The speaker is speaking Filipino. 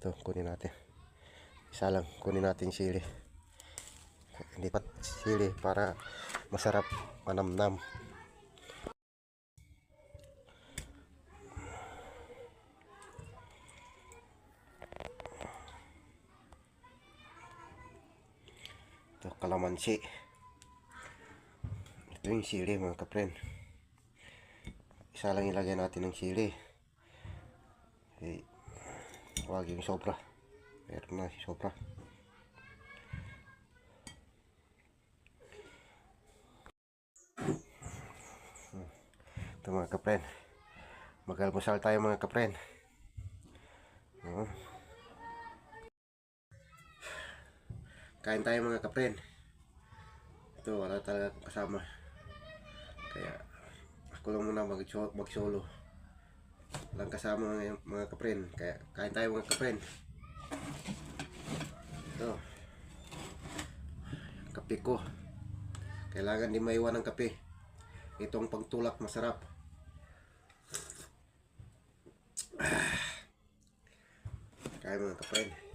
Ito, kunin natin. Isa lang, kunin natin sili. Hindi pa sili para masarap manamnam. Ito, kalamansi. Ito yung sili mga kapren. Isa lang ilagay natin ng sili. Eh, Huwag yung sobra. Meron na si sobra. Hmm. Ito mga kapren. Mag-almusal tayo mga kapren. Oo. Kain tayo mga kapren. Ito wala talaga akong kasama. Kaya ako lang muna mag mag-solo. Walang kasama mga, mga kapren. Kaya kain tayo mga kapren. Ito. Kape ko. Kailangan di maiwan ng kape. Itong pagtulak masarap. Kaya mga kapren.